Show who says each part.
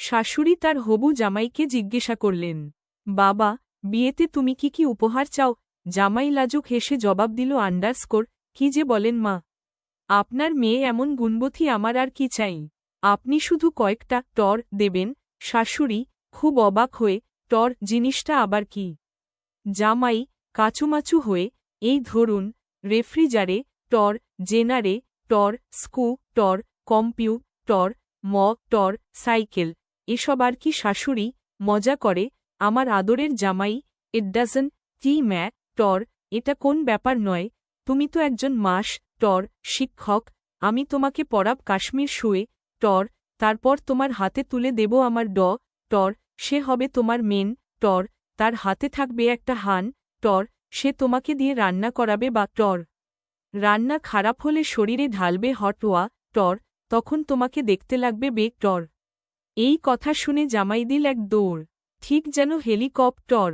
Speaker 1: শাশুড়ি তার হবু জামাইকে জিজ্ঞাসা করলেন, বাবা, বিয়েতে তুমি কি কি উপহার চাও? জামাই লাজুক হেসে জবাব দিল, আন্ডারস্কোর, কি যে বলেন মা, আপনার মেয়ে এমন গুণবতী আমার আর কি চাই? আপনি শুধু কয়েকটা টর দেবেন, শাশুড়ি খুব অবাক হয়ে, টর জিনিসটা আবার কি? জামাই কাচুমাচু হয়ে, এই ধরুন, রেফ্রিজারে টর, জেনারে টর স্কু টর, কম্পিউ টর, ম টর, সাইকেল এসব আর কি শাশুড়ি মজা করে, আমার আদরের জামাই ইট ডাজন টি ম্যা টর এটা কোন ব্যাপার নয়, তুমি তো একজন মাস টর শিক্ষক, আমি তোমাকে পড়াব কাশ্মীর শুয়ে টর তারপর তোমার হাতে তুলে দেব আমার ড টর সে হবে তোমার মেন টর তার হাতে থাকবে একটা হান টর সে তোমাকে দিয়ে রান্না করাবে বা টর রান্না খারাপ হলে শরীরে ঢালবে হটওয়া টর তখন তোমাকে দেখতে লাগবে বেগ টর এই কথা শুনে জামাই দিল এক দৌড় ঠিক যেন হেলিকপ্টর